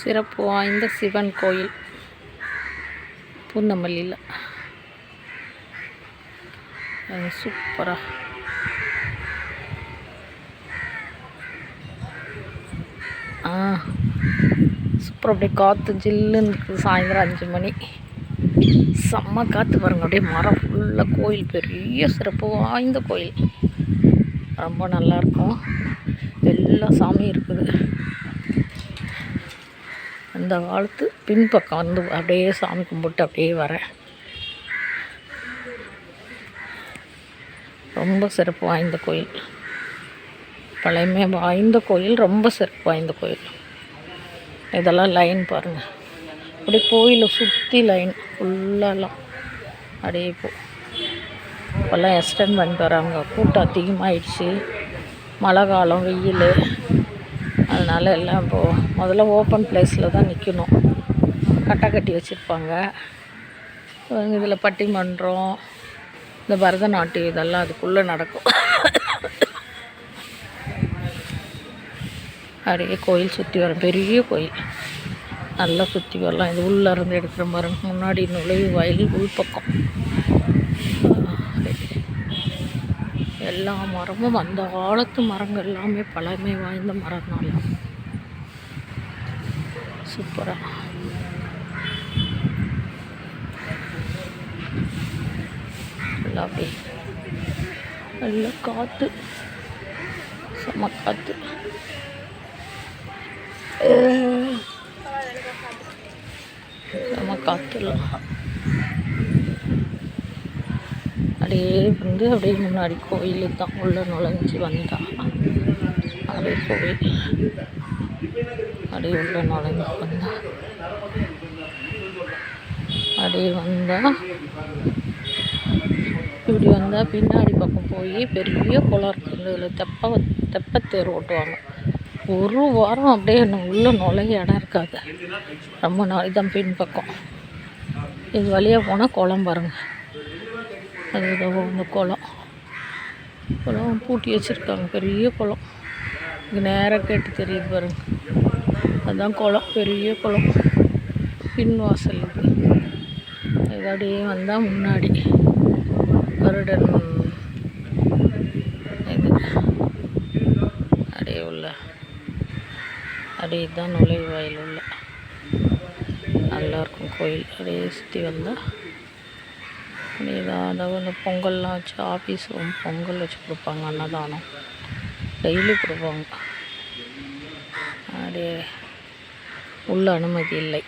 சிறப்பு வாய்ந்த சிவன் கோயில் பூந்தமல்லியில். சூப்பராக ஆ. சூப்பர் அப்படியே காற்று ஜில்லுன்னு இருக்குது சாயந்தரம் அஞ்சு மணி. செம்ம காற்று பாருங்க. அப்படியே மரம் ஃபுல்லாக கோயில் பெரிய சிறப்பு வாய்ந்த கோயில். ரொம்ப நல்லாயிருக்கும் எல்லா சாமியும் இருக்குது. அந்த காலத்து பின்பக்கம் வந்து அப்படியே சாமி கும்பிட்டு அப்படியே வரேன் ரொம்ப சிறப்பு வாய்ந்த கோயில். பழையமே வாய்ந்த கோயில் ரொம்ப சிறப்பு வாய்ந்த கோயில். இதெல்லாம் லைன் பாருங்கள் அப்படியே கோயிலை சுற்றி லைன் ஃபுல்லாலாம் அப்படியே போ. இப்போல்லாம் எக்ஸ்டெண்ட் பண்ணிட்டு வராங்க. கூட்டம் அதிகமாகிடுச்சு மழை காலம் வெயில். அதனால் எல்லாம் இப்போது முதல்ல ஓப்பன் பிளேஸில் தான் நிற்கணும் கட்டை கட்டி வச்சுருப்பாங்க. இதில் பட்டிமன்றம் இந்த பரதநாட்டியம் இதெல்லாம் அதுக்குள்ளே நடக்கும். அப்படியே கோயில் சுற்றி வர பெரிய கோயில். நல்லா சுற்றி வரலாம். இது உள்ளே இருந்து எடுக்கிற மாதிரி முன்னாடி நுழைவு வயல் உள்பக்கம். எல்லா மரமும் அந்த காலத்து மரங்கள் எல்லாமே பழமை வாய்ந்த மரம் மரம்னால சூப்பராக நல்லா அப்படியே நல்லா காற்று செம காற்று செம காற்றுலாம் அப்படியே வந்து அப்படியே முன்னாடி கோயில் தான் உள்ளே நுழைஞ்சி வந்தான் அப்படியே கோவில் அப்படியே உள்ள நுழைஞ்சு வந்தா அப்படியே வந்தால் இப்படி வந்தால் பின்னாடி பக்கம் போய் பெரிய குளம் இருக்குது இதில் தெப்ப தெப்பத்தேர் ஓட்டுவாங்க. ஒரு வாரம் அப்படியே என்ன உள்ளே நுழைய இடம் இருக்காது. ரொம்ப நாள் பின் பக்கம் இது வழியாக போனால் குளம் பாருங்கள் அது இந்த குளம். குளம் பூட்டி வச்சுருக்காங்க. பெரிய குளம். இங்கே நேராக கேட்டு தெரியுது பாருங்க. அதுதான் குளம் பெரிய குளம். பின் வாசல் இது இது அப்படியே வந்தால் முன்னாடி. கருடன் இது. அப்படியே உள்ள. அப்படியே தான் நுழைவாயில் உள்ள. நல்லாயிருக்கும் கோயில். அப்படியே சுற்றி வந்தால் அப்படியே தான் அதாவது இந்த பொங்கல்லாம் வச்சு ஆஃபீஸ் ரூம் பொங்கல் வச்சு கொடுப்பாங்க அன்னதானம். டெய்லி கொடுப்பாங்க அப்படியே உள்ள அனுமதி இல்லை.